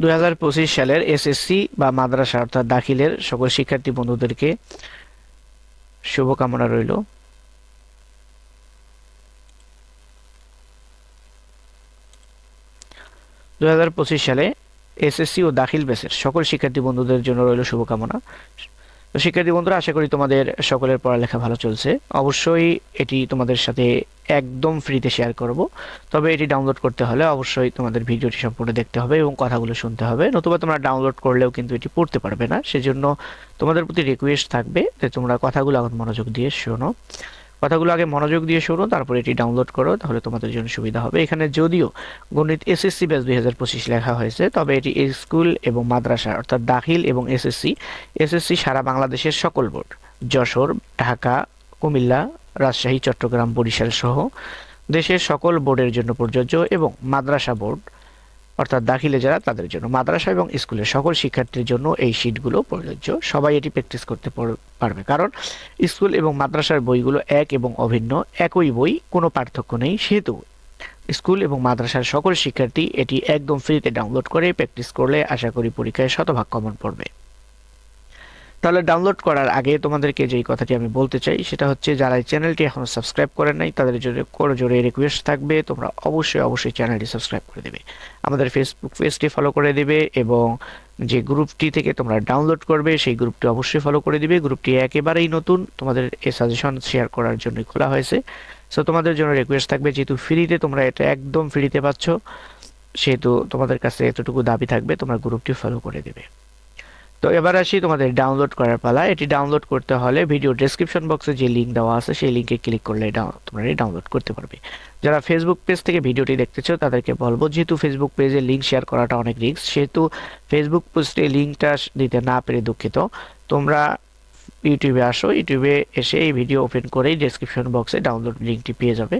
দুই সালের এসএসসি বা মাদ্রাসা, অর্থাৎ দাখিলের সকল শিক্ষার্থী বন্ধুদেরকে শুভকামনা রইল। দু সালে এসএসসি ও দাখিল বেসের সকল শিক্ষার্থী বন্ধুদের জন্য রইল শুভকামনা। তো শিক্ষার্থী বন্ধুরা, আশা করি তোমাদের সকলের পড়ালেখা ভালো চলছে। অবশ্যই এটি তোমাদের সাথে একদম ফ্রিতে শেয়ার করব। তবে এটি ডাউনলোড করতে হলে অবশ্যই তোমাদের ভিডিওটি সম্পূর্ণ দেখতে হবে এবং কথাগুলো শুনতে হবে। নতুবা তোমরা ডাউনলোড করলেও কিন্তু এটি পড়তে পারবে না। সেজন্য তোমাদের প্রতি রিকোয়েস্ট থাকবে যে তোমরা কথাগুলো এখন মনোযোগ দিয়ে শোনো। কথাগুলো আগে মনোযোগ দিয়ে শোনো, তারপর এটি ডাউনলোড করো, তাহলে তোমাদের জন্য সুবিধা হবে। এখানে যদিও গণিত এসএসসি ব্যাচ দুই হাজার পঁচিশ লেখা হয়েছে, তবে এটি স্কুল এবং মাদ্রাসা, অর্থাৎ দাখিল এবং এসএসসি এসএসসি সারা বাংলাদেশের সকল বোর্ড, যশোর, ঢাকা, কুমিল্লা, রাজশাহী, চট্টগ্রাম, বরিশাল সহ দেশের সকল বোর্ডের জন্য প্রযোজ্য এবং মাদ্রাসা বোর্ড অর্থাৎ দাখিলে যারা, তাদের জন্য। মাদ্রাসা এবং স্কুলের সকল শিক্ষার্থীর জন্য এই শিটগুলো প্রযোজ্য। সবাই এটি প্র্যাকটিস করতে পারবে। কারণ স্কুল এবং মাদ্রাসার বইগুলো এক এবং অভিন্ন, একই বই, কোনো পার্থক্য নেই, সেহেতু স্কুল এবং মাদ্রাসার সকল শিক্ষার্থী এটি একদম ফ্রিতে ডাউনলোড করে প্র্যাকটিস করলে আশা করি পরীক্ষায় শতভাগ কমন পড়বে। তাহলে ডাউনলোড করার আগে তোমাদেরকে যেই কথাটি আমি বলতে চাই, সেটা হচ্ছে যারা এই চ্যানেলটি এখনও সাবস্ক্রাইব করেন নাই, তাদের জন্য কোনো জোরে রিকোয়েস্ট থাকবে, তোমরা অবশ্যই অবশ্যই চ্যানেলটি সাবস্ক্রাইব করে দেবে। আমাদের ফেসবুক পেজটি ফলো করে দেবে এবং যে গ্রুপটি থেকে তোমরা ডাউনলোড করবে, সেই গ্রুপটি অবশ্যই ফলো করে দিবে। গ্রুপটি একেবারেই নতুন, তোমাদের এই সাজেশন শেয়ার করার জন্যই খোলা হয়েছে। সো তোমাদের জন্য রিকোয়েস্ট থাকবে, যেহেতু ফ্রিতে তোমরা এটা একদম ফ্রিতে পাচ্ছ, সেহেতু তোমাদের কাছে এতটুকু দাবি থাকবে, তোমরা গ্রুপটি ফলো করে দেবে। তো এবার আসি তোমাদের ডাউনলোড করার পালা। এটি ডাউনলোড করতে হলে ভিডিও ডেসক্রিপশন বক্সে যে লিঙ্ক দেওয়া আছে, সেই লিঙ্কে ক্লিক করলে তোমরা ডাউনলোড করতে পারবে। যারা ফেসবুক পেজ থেকে ভিডিওটি দেখতেছো তাদেরকে বলব, যেহেতু ফেসবুক পেজে লিঙ্ক শেয়ার করাটা অনেক রিস্ক সেহেতু ফেসবুক পোস্টে লিঙ্কটা দিতে না পেরে দুঃখিত। তোমরা ইউটিউবে আসো ইউটিউবে এসে এই ভিডিও ওপেন করেই ডেসক্রিপশন বক্সে ডাউনলোড লিঙ্কটি পেয়ে যাবে।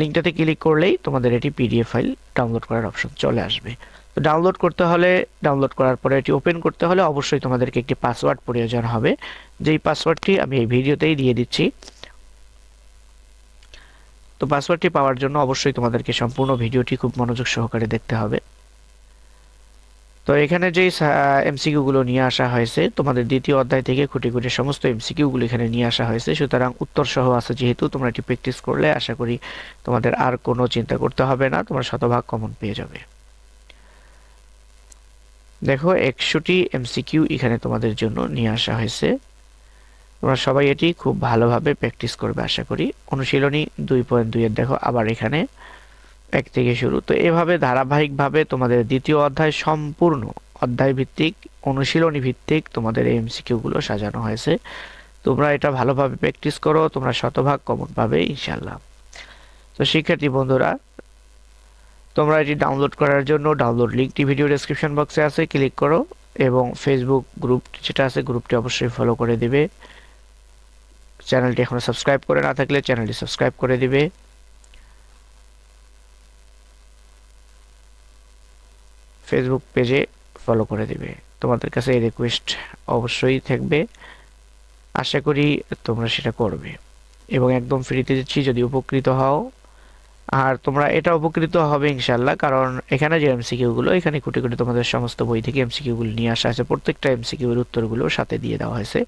লিঙ্কটাতে ক্লিক করলেই তোমাদের এটি পিডিএফ ফাইল ডাউনলোড করার অপশন চলে আসবে। তো ডাউনলোড করতে হলে ডাউনলোড করার পরে এটি ওপেন করতে হলে অবশ্যই তোমাদেরকে একটি পাসওয়ার্ড প্রয়োজন হবে। যেই পাসওয়ার্ডটি আমি এই ভিডিওতেই দিয়ে দিচ্ছি। তো পাসওয়ার্ডটি পাওয়ার জন্য অবশ্যই তোমাদেরকে সম্পূর্ণ ভিডিওটি খুব মনোযোগ সহকারে দেখতে হবে। তো এখানে যেই এমসিকিউগুলো নিয়ে আসা হয়েছে, তোমাদের দ্বিতীয় অধ্যায় থেকে খুঁটি খুঁটি সমস্ত এমসিকিউগুলো এখানে নিয়ে আসা হয়েছে। সুতরাং উত্তর সহ আছে যেহেতু, তোমরা এটি প্র্যাকটিস করলে আশা করি তোমাদের আর কোনো চিন্তা করতে হবে না, তোমরা শতভাগ কমন পেয়ে যাবে। দেখো, একশোটি এমসিকিউ এখানে তোমাদের জন্য নিয়ে আসা হয়েছে। তোমরা সবাই এটি খুব ভালোভাবে প্র্যাকটিস করবে, আশা করি। অনুশীলনী দুই পয়েন্ট দুইয়ের, দেখো, আবার এখানে এক থেকে শুরু। তো এভাবে ধারাবাহিকভাবে তোমাদের দ্বিতীয় অধ্যায় সম্পূর্ণ অধ্যায় ভিত্তিক অনুশীলনী ভিত্তিক তোমাদের এই এমসিকিউগুলো সাজানো হয়েছে। তোমরা এটা ভালোভাবে প্র্যাকটিস করো, তোমরা শতভাগ কমন পাবে ইনশাল্লাহ তো শিক্ষার্থী বন্ধুরা তোমরা এটি ডাউনলোড করার জন্য ডাউনলোড লিঙ্কটি ভিডিও ডেসক্রিপশন বক্সে আছে ক্লিক করো এবং ফেসবুক গ্রুপ যেটা আছে গ্রুপটি অবশ্যই ফলো করে দিবে। চ্যানেলটি এখনও সাবস্ক্রাইব করে না থাকলে চ্যানেলটি সাবস্ক্রাইব করে দিবে। ফেসবুক পেজে ফলো করে দিবে। তোমাদের কাছে এই রিকোয়েস্ট অবশ্যই থাকবে। আশা করি তোমরা সেটা করবে। এবং একদম ফ্রিতে দিচ্ছি যদি উপকৃত হও আর তোমরা এটা উপকৃত হবে ইনশাল্লাহ কারণ এখানে যে এমসিকিউগুলো এখানে কুটি কুটি তোমাদের সমস্ত বই থেকে এমসিকিউগুলো নিয়ে আসা আছে প্রত্যেকটা এমসিকিউর উত্তরগুলো সাথে দিয়ে দেওয়া হয়েছে।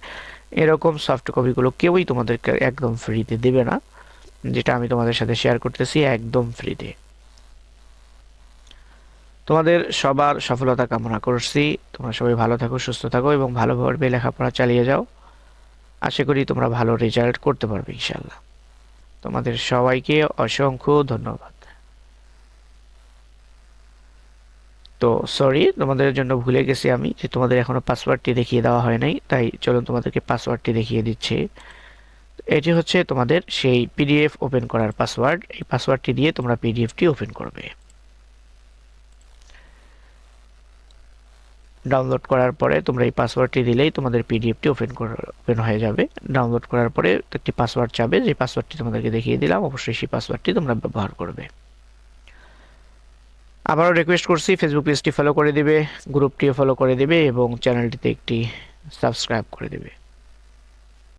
এরকম সফট কপিগুলো কেউই তোমাদেরকে একদম ফ্রিতে দেবে না, যেটা আমি তোমাদের সাথে শেয়ার করতেছি একদম ফ্রিতে তোমাদের সবার সফলতা কামনা করছি। তোমরা সবাই ভালো থাকো, সুস্থ থাকো এবং ভালোভাবে লেখাপড়া চালিয়ে যাও। আশা করি তোমরা ভালো রেজাল্ট করতে পারবে ইনশাল্লাহ তোমাদের সবাইকে অসংখ্য ধন্যবাদ। তো সরি তোমাদের জন্য ভুলে গেছি আমি যে তোমাদের এখনও পাসওয়ার্ডটি দেখিয়ে দেওয়া হয় নাই, তাই চলুন তোমাদেরকে পাসওয়ার্ডটি দেখিয়ে দিচ্ছি। এটি হচ্ছে তোমাদের সেই পিডিএফ ওপেন করার পাসওয়ার্ড এই পাসওয়ার্ডটি দিয়ে তোমরা পিডিএফটি ওপেন করবে। ডাউনলোড করার পরে তোমরা এই পাসওয়ার্ডটি দিলেই তোমাদের পিডিএফটি ওপেন ওপেন হয়ে যাবে। ডাউনলোড করার পরে একটি পাসওয়ার্ড চাবে, যে পাসওয়ার্ডটি তোমাদেরকে দেখিয়ে দিলাম, অবশ্যই সেই পাসওয়ার্ডটি তোমরা ব্যবহার করবে। আবারও রিকোয়েস্ট করছি ফেসবুক পেজটি ফলো করে দিবে গ্রুপটিও ফলো করে দিবে এবং চ্যানেলটিতে একটি সাবস্ক্রাইব করে দিবে।